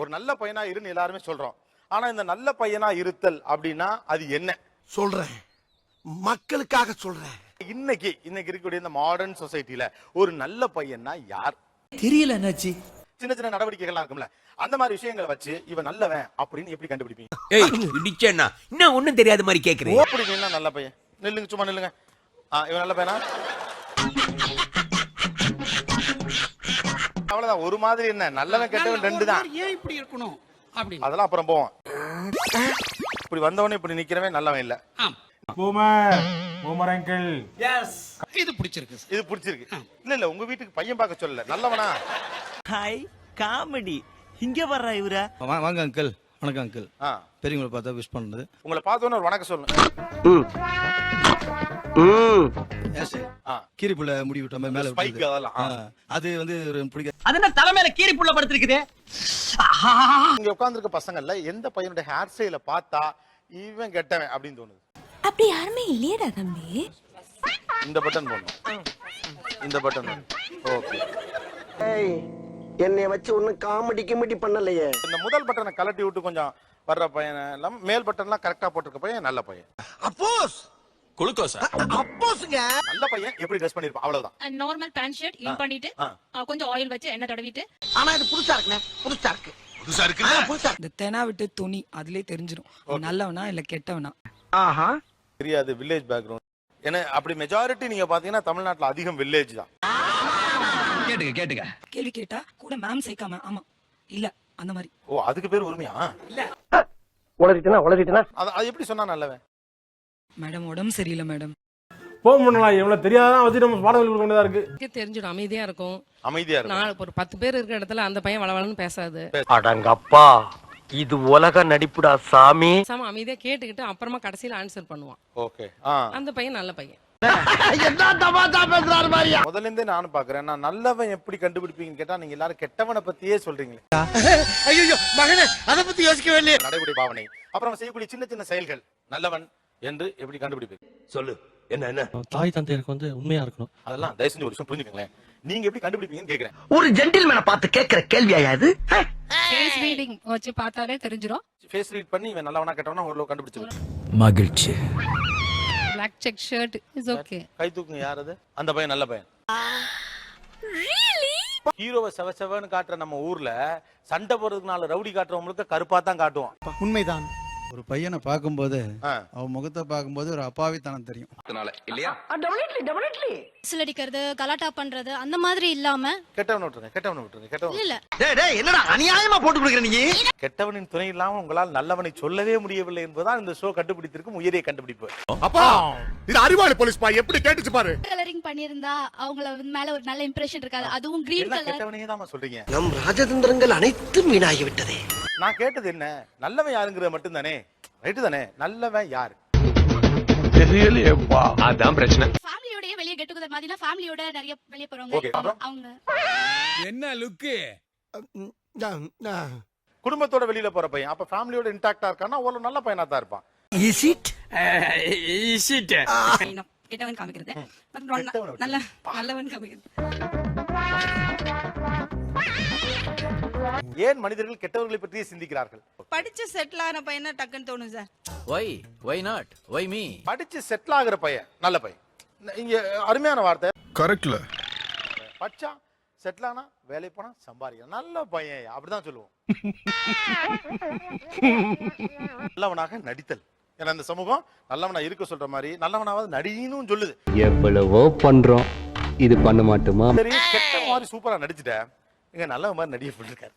ஒரு நல்ல பையனா இருன்னு எல்லாருமே சொல்றோம். ஆனா இந்த நல்ல பையனா இருத்தல் அப்படின்னா அது என்ன? சொல்றேன். மக்களுக்காக சொல்றேன். இன்னைக்கு இன்னைக்கு இருக்கக்கூடிய இந்த மாடர்ன் சொசைட்டில ஒரு நல்ல பையன்னா யார்? தெரியல அண்ணாச்சி. சின்ன சின்ன நடவடிக்கைகள்லாம் இருக்கும்ல. அந்த மாதிரி விஷயங்களை வச்சு இவன் நல்லவன் அப்படின்னு எப்படி கண்டுபிடிப்பீங்க? ஏய் இடிச்சேன்னா. இன்னும் ஒண்ணும் தெரியாத மாதிரி கேக்குறீங்க? ஓப்படி நின்னா நல்ல பையன். நில்லுங்க சும்மா நில்லுங்க. ஆ இவன் நல்ல பையனா? அவ்வளவுதான் ஒரு மாதிரி என்ன? நல்லவன் கெட்டவன் ரெண்டு தான் ஏன் இப்படி இருக்கணும்? அப்படின்னு. அதெல்லாம் அப்புறம் போவோம். இப்படி வந்தவனே இப்படி நிக்கிறவன் நல்லவன் இல்ல. பூமர் பூமர் அங்கிள் இது பிடிச்சிருக்கு சார் இது பிடிச்சிருக்கு. இல்ல இல்ல உங்க வீட்டுக்கு பையன் பார்க்க சொல்லல. நல்லவனா? ஹாய் காமெடி இங்க வர்ற இவரா? வா- வாங்க அங்கிள் வணக்கம் அங்கிள் பெரியவங்களை பார்த்தா விஷ் பண்ணது. உங்களை பார்த்தோன்னு ஒரு வணக்கம் சொல்லணும். ஆ கீரிப்புள்ள முடி விட்ட மாதிரி மேல ஸ்பைக். அதெல்லாம் அது வந்து ஒரு பிடிக்காது. அது என்ன தலைமையில கீரி புள்ள படுத்திருக்குது? இங்க உட்கார்ந்திருக்க பசங்கள்ல எந்த பையனுடைய ஹேர் ஸ்டைல பார்த்தா இவன் கெட்டவன் அப்படின்னு தோணுது. அப்படி யாருமே இல்லையேடா தம்பி. இந்த பட்டன் போடணும். இந்த பட்டன் ஓகே என்னைய வச்சு ஒன்னும் காமெடி கிமெடி பண்ணலையே. இந்த முதல் பட்டனை கலட்டி விட்டு கொஞ்சம் வர்ற பையன் எல்லாம் மேல் பட்டன்லாம் கரெக்டா போட்டிருக்க பையன் நல்ல பையன். அப்போஸ் குளுக்கோஸா. அப்போஸ்ங்க. நல்ல பையன் எப்படி ட்ரெஸ் பண்ணிருப்பான் அவ்வளவுதான். நார்மல் பேண்ட் ஷர்ட் இன் பண்ணிட்டு கொஞ்சம் ஆயில் வச்சு எண்ணெய் தடவிட்டு. ஆனா இது புதுசா இருக்குண்ணே புதுசா இருக்கு. புதுசா இருக்கு. இந்த தெனா விட்டு துணி அதுலயே தெரிஞ்சிரும். அவன் நல்லவனா இல்ல கெட்டவனா? ஆஹா. தெரியாது வில்லேஜ் பேக்ரவுண்ட் ஏன்னா அப்படி மெஜாரிட்டி நீங்க பாத்தீங்கன்னா தமிழ்நாட்டுல அதிகம் வில்லேஜ் தான். கேட்டுக்க கேட்டுக்க. கேள்வி கேட்டா கூட மேம் சேர்க்காம ஆமா. இல்ல அந்த மாதிரி. ஓ அதுக்கு பேர் உரிமையா? உளறிட்டனா உளறிட்டனா? அது அது எப்படி சொன்னா நல்லவன்? மேடம் உடம்பு சரியில்லை மேடம். போன் பண்ணலாம் இவனை தெரியாதான் வச்சு நம்ம பாடம் சொல்லி கொடுக்க வேண்டியதா இருக்கு. தெரிஞ்சிடும் அமைதியா இருக்கும். அமைதியா இருக்கும். நான் ஒரு பத்து பேர் இருக்கிற இடத்துல அந்த பையன் வளவளன்னு பேசாது. அடங்கப்பா இது உலக நடிப்புடா சாமி. பேசாம அமைதியா கேட்டுக்கிட்டு அப்புறமா கடைசியில ஆன்சர் பண்ணுவான். ஓகே. ஆ. அந்த பையன் நல்ல பையன். முதல்ல இருந்தே நானும் பாக்குறேன். நான் நல்லவன் எப்படி கண்டுபிடிப்பீங்கன்னு கேட்டா நீங்க எல்லாரும் கெட்டவனை பத்தியே சொல்றீங்களே. ஐயோ மகனே அத பத்தி யோசிக்கவே இல்லையே. நடைமுறை பாவனை. அப்புறம் செய்யக்கூடிய சின்ன சின்ன செயல்கள். நல்லவன் என்று எப்படி கண்டுபிடிப்பீங்க? சொல்லு. என்ன என்ன? தாய் தந்தையருக்கு வந்து உண்மையா இருக்கணும். அதெல்லாம் தயவு செஞ்சு ஒரு விஷயம் புரிஞ்சுக்கங்களேன். நீங்க எப்படி கண்டுபிடிப்பீங்கன்னு கேக்குறேன். ஒரு ஜென்டில்மேனை பார்த்து கேக்குற கேள்வியா இது? ஃபேஸ் ரீடிங் வச்சு பார்த்தாலே தெரிஞ்சிரும். ஃபேஸ் ரீட் பண்ணி இவன் நல்லவனா கெட்டவனா ஓரளவு கண்டுபிடிச்சிருக்கேன் மகிழ்ச்சி. Black check shirt is okay கை தூக்குங்க யார் அது? அந்த பையன் நல்ல பையன். ஹீரோவை செவ செவன்னு காட்டுற நம்ம ஊர்ல சண்டை போறதுக்கு நாலு ரவுடி காட்டுறவங்களுக்கு கருப்பா தான் காட்டுவான். உண்மைதான். ஒரு பையனை பார்க்கும்போது. அவன் முகத்தை பார்க்கும்போது ஒரு அப்பாவித்தனம் தெரியும். அடிக்கிறது கலாட்டா பண்றது அந்த மாதிரி இல்லாம கெட்டவனை விட்டுருங்க கெட்டவனை விட்டுருங்க கெட்டவன் இல்ல டேய் டேய் என்னடா அநியாயமா போட்டு கொடுக்குற நீ? கெட்டவனின் துணை இல்லாம உங்களால் நல்லவனை சொல்லவே முடியவில்லை என்பதுதான் இந்த ஷோ கண்டுபிடித்திருக்கும் உயரிய கண்டுபிடிப்பு. அப்பா! இது அறிவாளி போலீஸ் பா எப்படி கேட்டுச்சு பாரு. கலரிங் பண்ணிருந்தா அவங்கள மேல ஒரு நல்ல இம்ப்ரெஷன் இருக்காது. அதுவும் கிரீன் கலர் கெட்டவனையே தான் சொல்றீங்க? நம் ராஜதந்திரங்கள் அனைத்தும் வீணாகி விட்டதே நான் கேட்டது என்ன? நல்லவன் யாருங்கிறது மட்டும்தானே? ரைட்டு தானே? நல்லவன் யாரு? ஃபேமிலியோடய வெளிய கெட் டுகெதர் மாதிரிலாம் ஃபேமிலியோட நிறைய வெளிய Okay, போறவங்க அப்புறம்? அவங்க. என்ன லுக்கு? குடும்பத்தோட வெளியில போற பையன். அப்ப ஃபேமிலியோட இன்டாக்டா இருக்கான்னா அவ்வளவு நல்ல பையனா தான் இருப்பான். இஸ் இட் கெட்டவன் காமிக்கிறது. நல்ல நல்லவன் காமிக்கிறது. ஏன் மனிதர்கள் கெட்டவர்களை பற்றியே சிந்திக்கிறார்கள்? படிச்சு செட்டில் ஆன பையனா டக்குன்னு தோணும் sir why why not why me படிச்சு செட்டில் ஆகுற பையன் நல்ல பையன். இங்க அருமையான வார்த்தை. கரெக்ட்ல. பச்சா செட்டில் ஆனா வேலைக்கு போனா சம்பாதிக்கணும் நல்ல பையன் அப்படிதான் சொல்லுவோம். நல்லவனாக நடித்தல். ஏன்னா இந்த சமூகம் நல்லவனா இருக்க சொல்ற மாதிரி நல்லவனாவது நடின்னு சொல்லுது. எவ்வளவோ பண்றோம். இது பண்ண மாட்டோமா? சரி கெட்ட மாதிரி சூப்பரா நடிச்சுட்டேன் இங்க நல்லவன் மாதிரி நடிக்க போட்டிருக்காரு.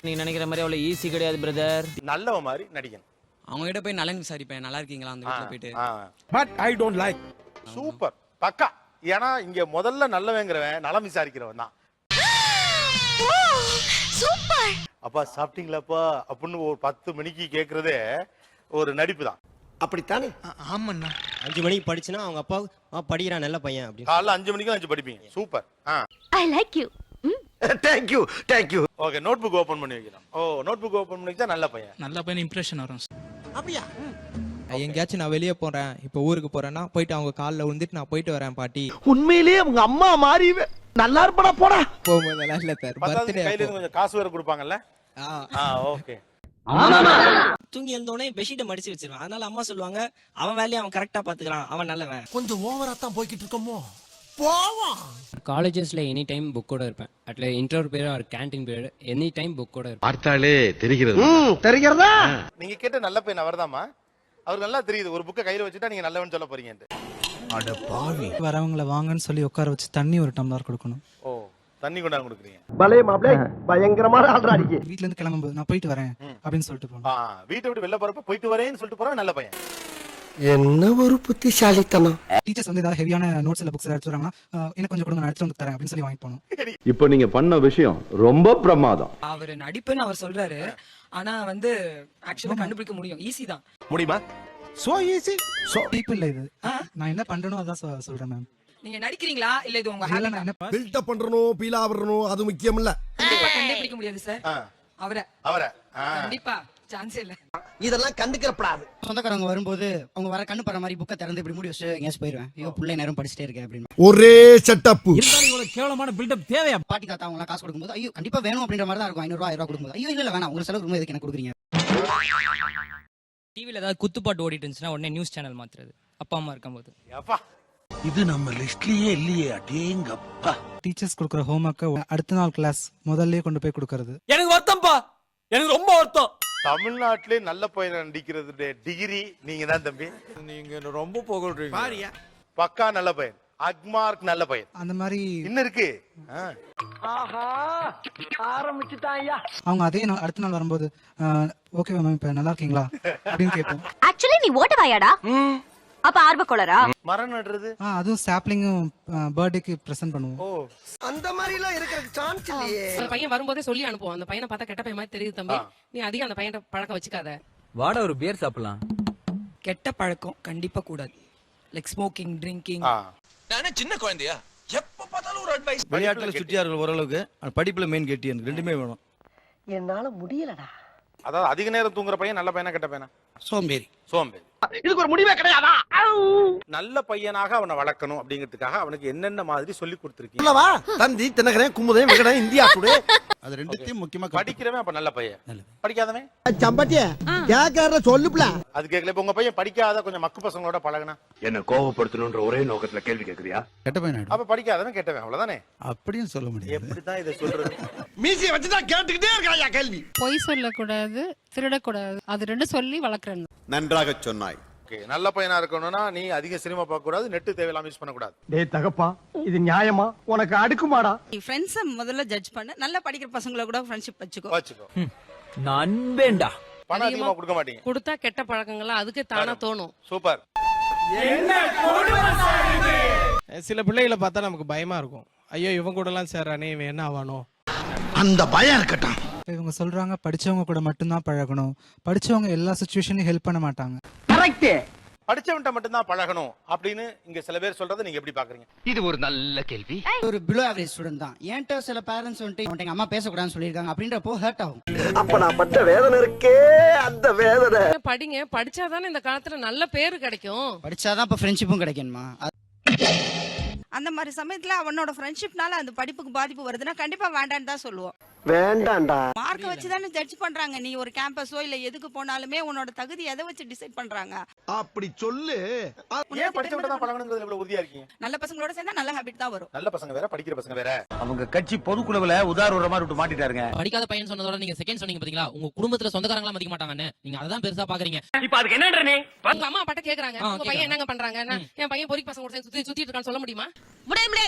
நீ நினைக்கிற மாதிரி அவ்வளவு ஈஸி கிடையாது பிரதர் நல்லவன் மாதிரி நடிகன் அவங்க கிட்ட போய் நலன் விசாரிப்பேன். நல்லா இருக்கீங்களா அந்த வீட்டுல போயிட்டு? But I don't like super. பக்கா. ஏன்னா இங்க முதல்ல நல்லவங்கிறவன் நலம் விசாரிக்கிறவன் தான். சூப்பர். அப்பா சாப்பிட்டீங்களாப்பா? அப்படின்னு ஒரு பத்து மணிக்கு கேக்குறதே ஒரு நடிப்பு தான் அப்படித்தானே ஆமாண்ணா. அஞ்சு மணிக்கு படிச்சுனா அவங்க அப்பா "ஆ, படிக்கிறான் நல்ல பையன் அப்படின்னு காலைல அஞ்சு மணிக்கு அஞ்சு படிப்பீங்க. Super. I like you thank you thank you okay notebook open பண்ணி வைக்கலாம். ஓ நோட் புக் ஓபன் பண்ணி வச்சா நல்ல பையன். நல்ல பையன் இம்ப்ரெஷன் வரும். அப்படியா? எங்கேயாச்சும் நான் வெளியே போறேன். இப்போ ஊருக்கு போறேன்னா போயிட்டு அவங்க காலில் விழுந்துட்டு நான் போயிட்டு வரேன் பாட்டி. உண்மையிலேயே உங்க அம்மா மாறி நல்லா இருப்படா போடா. போகும்போதெல்லாம் இல்ல சார் இருந்து கொஞ்சம் காசு வேற கொடுப்பாங்கல்ல? ஆ. ஓகே தூங்கி எழுந்தோடனே பெட்ஷீட்டை மடிச்சு வச்சிருவான். அதனால அம்மா சொல்லுவாங்க அவன் வேலையை அவன் கரெக்டா பாத்துக்கிறான் அவன் நல்லவன். கொஞ்சம் ஓவரா தான் போய்கிட்டு இருக்கோமோ? காலேஜஸ்ல எனி டைம் புக்கோட இருப்பேன். அட்ல இன்டர்வல் பீரியட் ஒரு கேண்டீன் பீரியட் எனி டைம் புக்கோட இருப்பேன். பார்த்தாலே தெரிகிறது. தெரிகிறதா? நீங்க கேட்ட நல்ல பையன் அவர்தாம்மா. அவருக்கு நல்லா தெரியுது. ஒரு புக்கை கையில வச்சுட்டா நீங்க நல்லவன் சொல்ல போறீங்க வரவங்கள வாங்கன்னு சொல்லி உட்கார வச்சு தண்ணி ஒரு டம்ளர் கொடுக்கணும். ஓ தண்ணி கொண்டாந்து கொடுக்குறீங்க. பலே மாப்ளே பயங்கரமான ஆள்றா நீங்க வீட்ல இருந்து கிளம்பும்போது நான் போயிட்டு வரேன் அப்படின்னு சொல்லிட்டு ஆ வீட்டை விட்டு வெளில போறப்ப போயிட்டு வரேன்னு சொல்லிட்டு போறவன் நல்ல பையன். என்ன ஒரு புத்திசாலித்தனம். டீச்சர்ஸ் வந்து ஏதாவது ஹெவியான நோட்ஸ் இல்ல புக்ஸ் எடுத்து வராங்கன்னா "அஹ், எனக்கு கொஞ்சம் கொடுங்க நான் எடுத்து வந்து தரேன் அப்படின்னு சொல்லி வாங்கிட்டு போகணும். இப்போ நீங்க பண்ண விஷயம் ரொம்ப பிரமாதம். அவர் நடிப்புன்னு அவர் சொல்றாரு. ஆனா வந்து ஆக்சுவலா கண்டுபிடிக்க முடியும். ஈஸி தான். முடியுமா? சோ ஈஸி டீப் இல்ல இது. நான் என்ன பண்றேனோ அதான் சொ- சொல்றேன் மேம் நீங்க நடிக்கிறீங்களா? இல்ல இது உங்க இல்ல நான் என்ன பில்டப் பண்றணும் பீலா வரணும் அது முக்கியம் இல்ல கண்டுபிடிக்க முடியாது சார் அவரை. அவரை. கண்டிப்பா. சான்ஸே இல்ல. இதெல்லாம் கண்டுக்கிறப்படாது. சொந்தக்காரங்க வரும்போது அவங்க வர கண்ணு படுற மாதிரி புக்கை திறந்து இப்படி மூடி வச்சு எங்கேயாச்சும் போயிருவேன். ஐயோ பிள்ளை நேரம் படிச்சுட்டே இருக்கேன் அப்படின்னு. ஒரே செட்டப் இவ்வளவு கேவலமான பில்டப் தேவையா? பாட்டி தாத்தா அவங்க காசு கொடுக்கும்போது ஐயோ கண்டிப்பா வேணும் அப்படின்ற மாதிரி தான் இருக்கும். ஐநூறு ரூபாய் ஆயிரம் கொடுக்கும்போது ஐயோ இல்ல வேணாம். உங்க செலவு ரொம்ப எதுக்கு எனக்கு கொடுக்குறீங்க? டிவில ஏதாவது குத்துப்பாட்டு ஓடிட்டு இருந்துச்சுன்னா உடனே நியூஸ் சேனல் மாத்துறது. அப்பா அம்மா இருக்கும்போது. அப்பா இது நம்ம லிஸ்ட்லயே இல்லையே அடேங்கப்பா. டீச்சர்ஸ் கொடுக்குற ஹோம்ஒர்க்கை அடுத்த நாள் கிளாஸ் முதல்லயே கொண்டு போய் கொடுக்கறது. எனக்கு வருத்தம்ப்பா. எனக்கு ரொம்ப வருத்தம். தமிழ்நாட்டிலே நல்ல பையன் நடிக்கிறது டிகிரி நீங்க தான் தம்பி. நீங்க ரொம்ப புகழ்றீங்க. பக்கா நல்ல பையன் அக்மார்க் நல்ல பையன். அந்த மாதிரி இன்னும் இருக்கு. அவங்க அதே நாள் அடுத்த நாள் வரும்போது ஓகே மேம் இப்ப நல்லா இருக்கீங்களா? அப்படின்னு கேட்போம். ஆக்சுவலி நீ ஓட்டவாயாடா? அப்ப ஆர்வ கோளரா மரம் நடுறது? ஆ அதுவும் சாப்லிங்கும் பர்த்டேக்கு ப்ரெசென்ட் பண்ணுவோம். ஓ. அந்த மாதிரி எல்லாம் இருக்கிறதுக்கு சான்ஸ் இல்லையே. அந்த பையன் வரும்போதே சொல்லி அனுப்புவோம். அந்த பையனை பார்த்தா கெட்ட பையன் மாதிரி தெரியுது தம்பி. நீ அதிகம் அந்த பையனை பழக்கம் வச்சுக்காத. வாட ஒரு பியர் சாப்பிடலாம். கெட்ட பழக்கம் கண்டிப்பா கூடாது. லைக் ஸ்மோக்கிங் ட்ரிங்கிங் நானே சின்ன குழந்தையா? எப்ப பார்த்தாலும் ஒரு அட்வைஸ் விளையாட்டுல சுட்டியார்கள் ஓரளவுக்கு. படிப்புல மெயின் கெட்டி எனக்கு ரெண்டுமே வேணும். என்னால முடியலடா. அதாவது அதிக நேரம் தூங்குற பையன் நல்ல பையனா கெட்ட பையனா? சோம்பேறி. சோம்பேறி. இதுக்கு ஒரு முடிவே கிடையாதா? நல்ல பையனாக அவனை வளர்க்கணும் அப்படிங்கிறதுக்காக அவனுக்கு என்னென்ன மாதிரி சொல்லி கொடுத்துருக்கீங்க? Thanthi Dinakaran Kumudan Vikatan India Today. அது ரெண்டுத்தையும் முக்கியமா படிக்கிறவன் அப்ப நல்ல பையன். படிக்காதவன். சம்பட்டிய கேக்கறத சொல்லுப்ல அது இப்ப உங்க பையன் படிக்காத கொஞ்சம் மக்கு பசங்களோட பழகுனா? என்ன கோவப்படுத்தணும்ன்ற ஒரே நோக்கத்துல கேள்வி கேக்குறியா? கெட்ட பையன் அப்ப படிக்காதவன் கெட்டவன் அவ்வளவுதானே? அப்படியும் சொல்ல முடியாது. எப்படித்தான் இதை சொல்றது? மீசிய வச்சுதான் கேட்டுக்கிட்டே இருக்காயா கேள்வி? பொய் சொல்லக்கூடாது திருடக்கூடாது. அது ரெண்டும் சொல்லி வளர்க்குறேன் நன்றாக சொன்னாய். ஓகே. நல்ல பையனா இருக்கணும்னா நீ அதிக சினிமா பார்க்க கூடாது நெட்டு தேவையில்லாம யூஸ் பண்ணக்கூடாது. டேய் தகப்பா இது நியாயமா? உனக்கு அடுக்குமாடா. ஃப்ரெண்ட்ஸை முதல்ல ஜட்ஜ் பண்ண. நல்லா படிக்கிற பசங்கள கூட ஃப்ரெண்ட்ஷிப் வச்சுக்கோ. வச்சுக்கோ. நண்பேண்டா பணம் அதிகமா கொடுக்க மாட்டீங்க. கொடுத்தா கெட்ட பழக்கங்கள்லாம் அதுக்கு தானா தோணும். சூப்பர். சில பிள்ளைகளை பார்த்தா நமக்கு பயமா இருக்கும். ஐயோ இவன் கூட எல்லாம் சேர்றானே இவன் என்ன ஆவானோ? அந்த பயம் இருக்கட்டும். இப்ப இவங்க சொல்றாங்க படிச்சவங்க கூட மட்டும்தான் பழகணும். படிச்சவங்க எல்லா சுச்சுவேஷன்லயும் ஹெல்ப் பண்ண மாட்டாங்க. கரெக்ட் படிச்சவன்ட்ட மட்டும்தான் பழகணும் அப்படின்னு இங்க சில பேர் சொல்றதை நீங்க எப்படி பாக்குறீங்க? இது ஒரு நல்ல கேள்வி. ஒரு பிலோ ஆவரேஜ் ஸ்டூடெண்ட் தான். என்கிட்ட சில பேரண்ட்ஸ் வந்துட்டு எங்க அம்மா பேசக்கூடாதுன்னு சொல்லியிருக்காங்க. அப்படின்றப்போ ஹர்ட் ஆகும். அப்ப நான் பட்ட வேதனை இருக்கே அந்த வேதனை. படிங்க. படிச்சாதானே இந்த காலத்துல நல்ல பேரு கிடைக்கும். படிச்சாதான் இப்ப ஃப்ரெண்ட்ஷிப்பும் கிடைக்கணுமா? அந்த மாதிரி சமயத்துல அவனோட ஃப்ரெண்ட்ஷிப்னால அந்த படிப்புக்கு பாதிப்பு வருதுன்னா கண்டிப்பா வேண்டான்னு தான் சொல்லுவோம். வேண்டாம்டா மார்க்க வச்சு தானே ஜட்ஜ் பண்றாங்க. நீ ஒரு கேம்பஸோ இல்ல எதுக்கு போனாலுமே உன்னோட தகுதி எதை வச்சு டிசைட் பண்றாங்க? அப்படி சொல்லு. ஏன் படிச்சவன்ட்ட தான் பழகணுங்கிறதுல இவ்வளவு உறுதியா இருக்கீங்க? நல்ல பசங்களோட சேர்ந்தா நல்ல ஹாபிட் தான் வரும். நல்ல பசங்க வேற படிக்கிற பசங்க வேற. அவங்க கட்சி பொதுக்குழுவுல உதாரணமா விட்டு மாட்டிட்டாருங்க. படிக்காத பையன் சொன்னதோட நீங்க செகண்ட் சொன்னீங்க பாத்தீங்களா? உங்க குடும்பத்துல சொந்தக்காரங்களா மதிக்க மாட்டாங்கன்னு நீங்க அதான் பெருசா பாக்குறீங்க. இப்ப அதுக்கு என்னன்ற நீ உங்க அம்மா அப்பாட்ட கேக்குறாங்க. உங்க பையன் என்னங்க பண்றாங்க? நான் என் பையன் பொறிக்கு பசங்க கூட சுத்தி சுத்திட்டு இருக்கான்னு சொல்ல முடியுமா? முடியாது